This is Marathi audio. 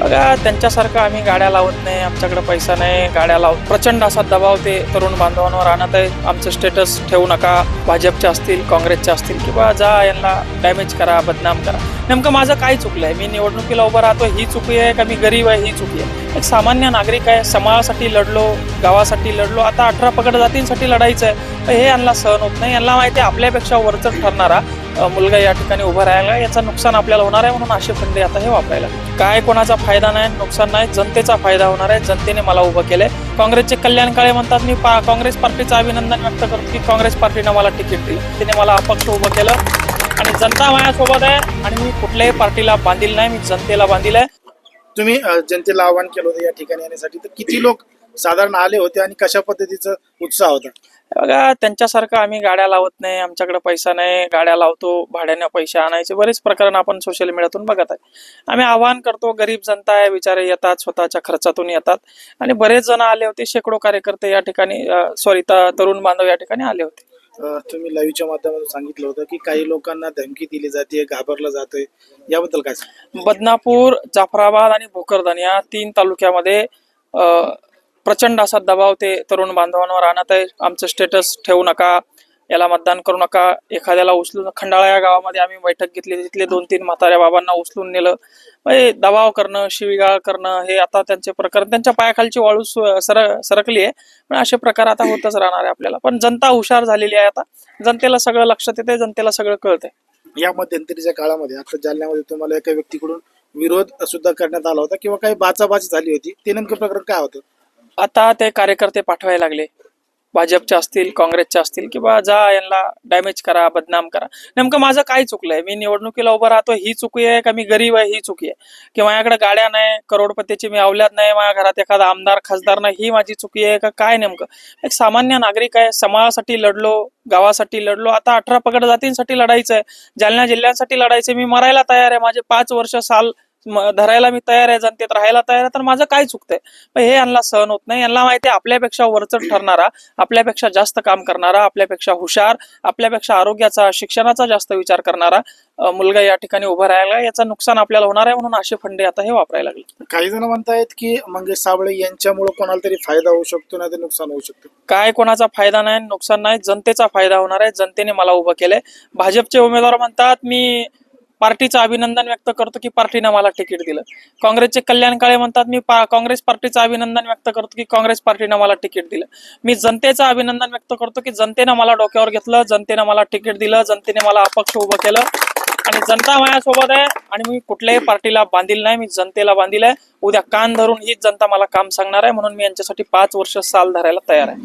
बघा त्यांच्यासारखं आम्ही गाड्या लावत नाही आमच्याकडे पैसा नाही गाड्या लावत प्रचंड असा दबाव ते तरुण बांधवांवर आणत आहे आमचं स्टेटस ठेवू नका. भाजपचे असतील काँग्रेसचे असतील किंवा जा यांना डॅमेज करा बदनाम करा. नेमकं माझं काय चुकलं आहे? मी निवडणुकीला उभं राहतो ही चुकी आहे का? मी गरीब आहे ही चुकी आहे. एक सामान्य नागरिक आहे समाजासाठी लढलो गावासाठी लढलो. आता अठरा पगड जातींसाठी लढायचं आहे तर हे यांना सहन होत नाही. यांना माहिती आपल्यापेक्षा वरचढ ठरणारा मुलगा या ठिकाणी उभा राहायला याचं नुकसान आपल्याला होणार आहे म्हणून असे फंडे आता हे वापरायला काय कोणाचा फायदा नाही नुकसान नाही जनतेचा फायदा होणार आहे. जनतेने मला उभं केलंय. काँग्रेसचे कल्याण काळे म्हणतात मी काँग्रेस पार्टीचं अभिनंदन व्यक्त करतो की काँग्रेस पार्टीनं मला तिकीट दिलं. तिने मला अपक्ष उभं केलं. आणि जनता माझ्यासोबत आहे आणि मी कुठल्याही पार्टीला बांधील नाही. मी जनतेला बांधील आहे. तुम्ही जनतेला आवाहन केलं होतं या ठिकाणी येण्यासाठी. तर किती लोक साधारण आले होते आणि कशा पद्धतीचा उत्साह होता? बघा त्यांच्यासारखं आम्ही गाड्या लावत नाही आमच्याकडे पैसा नाही गाड्या लावतो भाड्याने पैसे आणायचे बरेच प्रकरण आपण सोशल मीडियातून बघत आहे. आम्ही आवाहन करतो गरीब जनता आहे बिचारे येतात स्वतःच्या खर्चातून येतात. आणि बरेच जण आले होते शेकडो कार्यकर्ते या ठिकाणी सॉरी तरुण बांधव या ठिकाणी आले होते. तुम्ही लाईव्हच्या माध्यमातून सांगितलं होतं की काही लोकांना धमकी दिली जाते घाबरलं जातंय. याबद्दल काय? बदनापूर जाफराबाद आणि भोकरदन या तीन तालुक्यामध्ये प्रचंड असा दबाव ते तरुण बांधवांवर आणत आहे. आमचं स्टेटस ठेवू नका याला मतदान करू नका. एखाद्याला उचलून खंडाळा या गावामध्ये आम्ही बैठक घेतली. तिथले दोन तीन म्हाताऱ्या बाबांना उचलून नेलं. म्हणजे दबाव करणं शिवीगाळ करणं हे आता त्यांचे प्रकार त्यांच्या पायाखालची वाळू सर सरकली आहे. पण असे प्रकार आता होतच राहणार आहे आपल्याला. पण जनता हुशार झालेली आहे आता. जनतेला सगळं लक्षात येते जनतेला सगळं कळतंय. या मध्यंतरीच्या काळामध्ये आता जालन्यामध्ये तुम्हाला एका व्यक्तीकडून विरोध सुद्धा करण्यात आला होता किंवा काही बाचाबाची झाली होती. ते नेमकं प्रकरण काय होतं? आता ते कार्यकर्ते पाठवायला लागले. भाजपचे असतील काँग्रेसचे असतील किंवा जा यांना डॅमेज करा बदनाम करा. नेमकं माझं काय चुकलंय? मी निवडणुकीला उभं राहतो ही चुकी आहे का मी गरीब आहे ही चुकी आहे. की माझ्याकडे गाड्या नाही करोडपतीची मी अवल्यात नाही माझ्या घरात एखादा आमदार खासदार नाही ही माझी चुकी आहे का काय नेमकं? एक सामान्य नागरिक आहे समाजासाठी लढलो गावासाठी लढलो आता अठरा पगड जातींसाठी लढायचं आहे जालना जिल्ह्यांसाठी लढायचं मी मरायला तयार आहे. माझे पाच वर्ष साल धरायला मी तयार आहे जनतेत राहायला तयार आहे तर माझं काय चुकतंय? पण हे यांना सहन होत नाही. यांना माहिती आहे आपल्यापेक्षा वरचढ ठरणारा आपल्यापेक्षा जास्त काम करणारा आपल्यापेक्षा हुशार आपल्यापेक्षा आरोग्याचा शिक्षणाचा जास्त विचार करणारा मुलगा या ठिकाणी उभा राहिला. याचं नुकसान आपल्याला होणार आहे म्हणून असे फंडे आता हे वापरायला लागले. काही जण म्हणतायत की मंगेश साबळे यांच्यामुळे कोणाला तरी फायदा होऊ शकतो नाही तर नुकसान होऊ शकतं. काय कोणाचा फायदा नाही नुकसान नाही जनतेचा फायदा होणार आहे. जनतेने मला उभं केलंय. भाजपचे उमेदवार म्हणतात मी पार्टीचं अभिनंदन व्यक्त करतो की पार्टीनं मला तिकीट दिलं. काँग्रेसचे कल्याण काळे म्हणतात मी पा- काँग्रेस पार्टीचं अभिनंदन व्यक्त करतो की काँग्रेस पार्टीनं मला तिकीट दिलं. मी जनतेचं अभिनंदन व्यक्त करतो की जनतेनं मला डोक्यावर घेतलं जनतेनं मला तिकीट दिलं जनतेने मला अपक्ष उभं केलं. आणि जनता माझ्यासोबत आहे आणि मी कुठल्याही पार्टीला बांधील नाही मी जनतेला बांधील आहे. उद्या कान धरून हीच जनता मला काम सांगणार आहे म्हणून मी यांच्यासाठी पाच वर्ष साल धरायला तयार आहे.